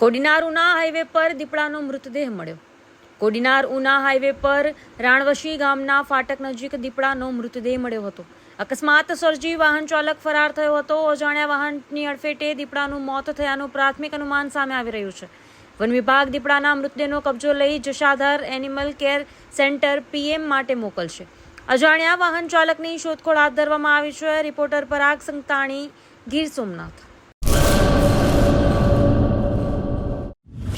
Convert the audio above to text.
Kodinar Una highway પર દીપડાનો મૃતદેહ મળ્યો. કોડીનાર ઉના હાઈવે પર રાણવશી ગામના ફાટક નજીક દીપડાનો મૃતદેહ મળ્યો હતો. અકસ્માત સર્જી વાહન ચાલક ફરાર થયો હતો. અજાણ્યા વાહનની અડફેટે દીપડાનું મોત થયાનું પ્રાથમિક અનુમાન સામે આવી રહ્યું છે. વન વિભાગ દીપડાના મૃતદેહનો કબજો લઈ Jashadhar animal care centre PM માટે મોકલશે. અજાણ્યા વાહન ચાલકની શોધખોળ હાથ ધરવામાં આવી છે. રિપોર્ટર પરાગ સંતાણી, ગીર સોમનાથ.